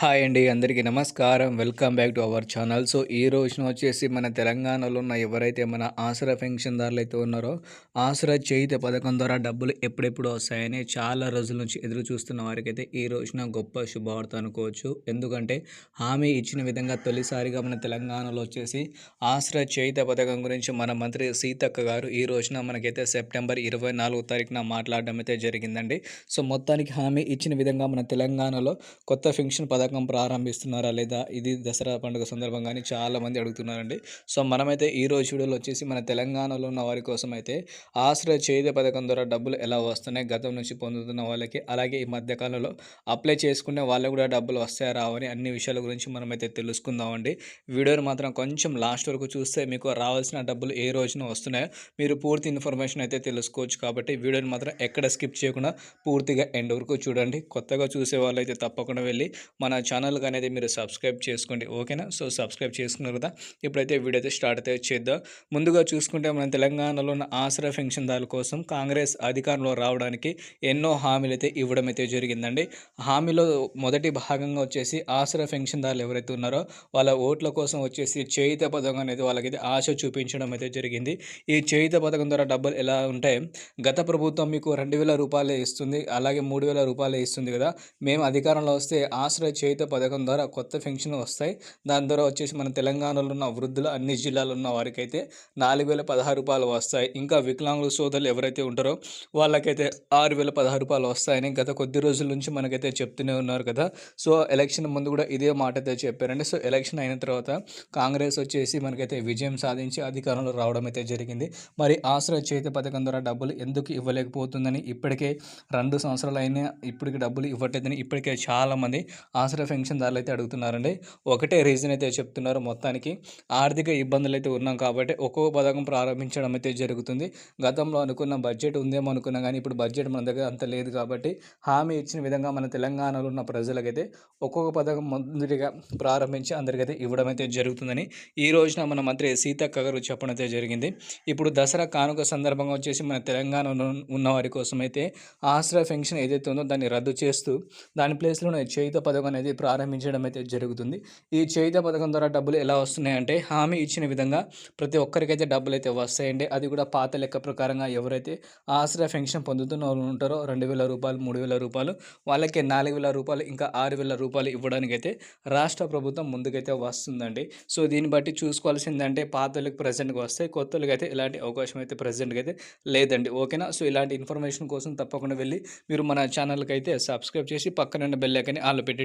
Hi అండి అందరికీ నమస్కారం. Welcome back to our channel. So ఈ రోజున వచ్చేసి మన తెలంగాణలో ఉన్న ఎవరైతే మన ఆసరా పెన్షన్దారులు అయితే ఉన్నారో ఆసరా చేయిత పథకం ద్వారా డబ్బులు ఎప్పుడెప్పుడు వస్తాయని చాలా రోజుల నుంచి ఎదురు చూస్తున్న వారికైతే ఈ రోజున గొప్ప శుభవార్త అనుకోవచ్చు. ఎందుకంటే హామీ ఇచ్చిన విధంగా తొలిసారిగా మన తెలంగాణలో వచ్చేసి ఆసరా చేయిత పథకం గురించి మన మంత్రి సీతక్క గారు ఈ రోజున మనకైతే సెప్టెంబర్ ఇరవై నాలుగో తారీఖున మాట్లాడడం అయితే జరిగిందండి. సో మొత్తానికి హామీ ఇచ్చిన విధంగా మన తెలంగాణలో కొత్త పెన్షన్ పథకం పథకం ప్రారంభిస్తున్నారా లేదా ఇది దసరా పండుగ సందర్భంగానే చాలామంది అడుగుతున్నారండి. సో మనమైతే ఈ రోజు వీడియోలో వచ్చేసి మన తెలంగాణలో ఉన్న వారి కోసం అయితే ఆశ్రయ చేతి పథకం ద్వారా డబ్బులు ఎలా వస్తున్నాయి గతం నుంచి పొందుతున్న వాళ్ళకి అలాగే ఈ మధ్యకాలంలో అప్లై చేసుకునే వాళ్ళకి కూడా డబ్బులు వస్తాయా రావని అన్ని విషయాల గురించి మనమైతే తెలుసుకుందామండి. వీడియోని మాత్రం కొంచెం లాస్ట్ వరకు చూస్తే మీకు రావాల్సిన డబ్బులు ఏ రోజున వస్తున్నాయో మీరు పూర్తి ఇన్ఫర్మేషన్ అయితే తెలుసుకోవచ్చు కాబట్టి వీడియోని మాత్రం ఎక్కడ స్కిప్ చేయకుండా పూర్తిగా ఎండ్ వరకు చూడండి. కొత్తగా చూసే వాళ్ళు అయితే తప్పకుండా వెళ్ళి మన ఛానల్కి అనేది మీరు సబ్స్క్రైబ్ చేసుకోండి ఓకేనా? సో సబ్స్క్రైబ్ చేసుకున్నారు కదా? ఇప్పుడైతే వీడియో అయితే స్టార్ట్ అయితే చేద్దాం. ముందుగా చూసుకుంటే మనం తెలంగాణలో ఉన్న ఆసరా పెన్షన్దారుల కోసం కాంగ్రెస్ అధికారంలో రావడానికి ఎన్నో హామీలు అయితే ఇవ్వడం అయితే జరిగిందండి. హామీలో మొదటి భాగంగా వచ్చేసి ఆసరా పెన్షన్దారులు ఎవరైతే ఉన్నారో వాళ్ళ ఓట్ల కోసం వచ్చేసి చేయిత పథకం అనేది వాళ్ళకైతే ఆశ చూపించడం అయితే జరిగింది. ఈ చేయిత పథకం ద్వారా డబ్బులు ఎలా ఉంటాయి? గత ప్రభుత్వం మీకు రెండు వేల రూపాయలే ఇస్తుంది అలాగే మూడు వేల రూపాయలే ఇస్తుంది కదా? మేము అధికారంలో వస్తే ఆసరా చేయిత చేయుత పథకం ద్వారా కొత్త పెన్షన్ వస్తాయి. దాని ద్వారా వచ్చేసి మన తెలంగాణలో ఉన్న వృద్ధులు అన్ని జిల్లాలో ఉన్న వారికైతే నాలుగు వేల పదహారు రూపాయలు వస్తాయి. ఇంకా వికలాంగుల సోదరులు ఎవరైతే ఉంటారో వాళ్ళకైతే ఆరు వేల పదహారు రూపాయలు వస్తాయని గత కొద్ది రోజుల నుంచి మనకైతే చెప్తూనే ఉన్నారు కదా. సో ఎలక్షన్ ముందు కూడా ఇదే మాట అయితే చెప్పారండి. సో ఎలక్షన్ అయిన తర్వాత కాంగ్రెస్ వచ్చేసి మనకైతే విజయం సాధించి అధికారంలో రావడం అయితే జరిగింది. మరి ఆశ్రయ చేతి పథకం ద్వారా డబ్బులు ఎందుకు ఇవ్వలేకపోతుందని ఇప్పటికే రెండు సంవత్సరాలు అయినా ఇప్పటికి డబ్బులు ఇవ్వట్లేదని ఇప్పటికే చాలామంది ఆశ్రయ పెన్షన్దారులు అయితే అడుగుతున్నారండి. ఒకటే రీజన్ అయితే చెప్తున్నారు మొత్తానికి. ఆర్థిక ఇబ్బందులు అయితే ఉన్నాం కాబట్టి ఒక్కొక్క పథకం ప్రారంభించడం అయితే జరుగుతుంది. గతంలో అనుకున్న బడ్జెట్ ఉందేమో అనుకున్నా కానీ ఇప్పుడు బడ్జెట్ మన దగ్గర అంత లేదు కాబట్టి హామీ ఇచ్చిన విధంగా మన తెలంగాణలో ఉన్న ప్రజలకైతే ఒక్కొక్క పథకం మొదటిగా ప్రారంభించి అందరికైతే ఇవ్వడం అయితే జరుగుతుందని ఈ రోజున మన మంత్రి సీతక్క గారు చెప్పడం అయితే జరిగింది. ఇప్పుడు దసరా కానుక సందర్భంగా వచ్చేసి మన తెలంగాణలో ఉన్న వారి కోసం అయితే ఆశ్రయ పెన్షన్ ఏదైతే ఉందో దాన్ని రద్దు చేస్తూ దాని ప్లేస్లోనే చేయుత పథకం అనేది ప్రారంభించడం అయితే జరుగుతుంది. ఈ చేయుత పథకం ద్వారా డబ్బులు ఎలా వస్తున్నాయంటే హామీ ఇచ్చిన విధంగా ప్రతి ఒక్కరికైతే డబ్బులు అయితే వస్తాయండి. అది కూడా పాత లెక్క ప్రకారంగా ఎవరైతే ఆశ్రయ పెన్షన్ పొందుతున్న వాళ్ళు ఉంటారో రెండు వేల రూపాయలు మూడు వేల రూపాయలు వాళ్ళకి నాలుగు వేల రూపాయలు ఇంకా ఆరు వేల రూపాయలు ఇవ్వడానికైతే రాష్ట్ర ప్రభుత్వం ముందుకైతే వస్తుందండి. సో దీన్ని బట్టి చూసుకోవాల్సిందంటే పాతలకు ప్రజెంట్గా వస్తాయి కొత్తలకు అయితే ఇలాంటి అవకాశం అయితే ప్రజెంట్గా అయితే లేదండి. ఓకేనా? సో ఇలాంటి ఇన్ఫర్మేషన్ కోసం తప్పకుండా వెళ్ళి మీరు మన ఛానల్కి అయితే సబ్స్క్రైబ్ చేసి పక్కన బెల్ ఐకని ఆలో పెట్టి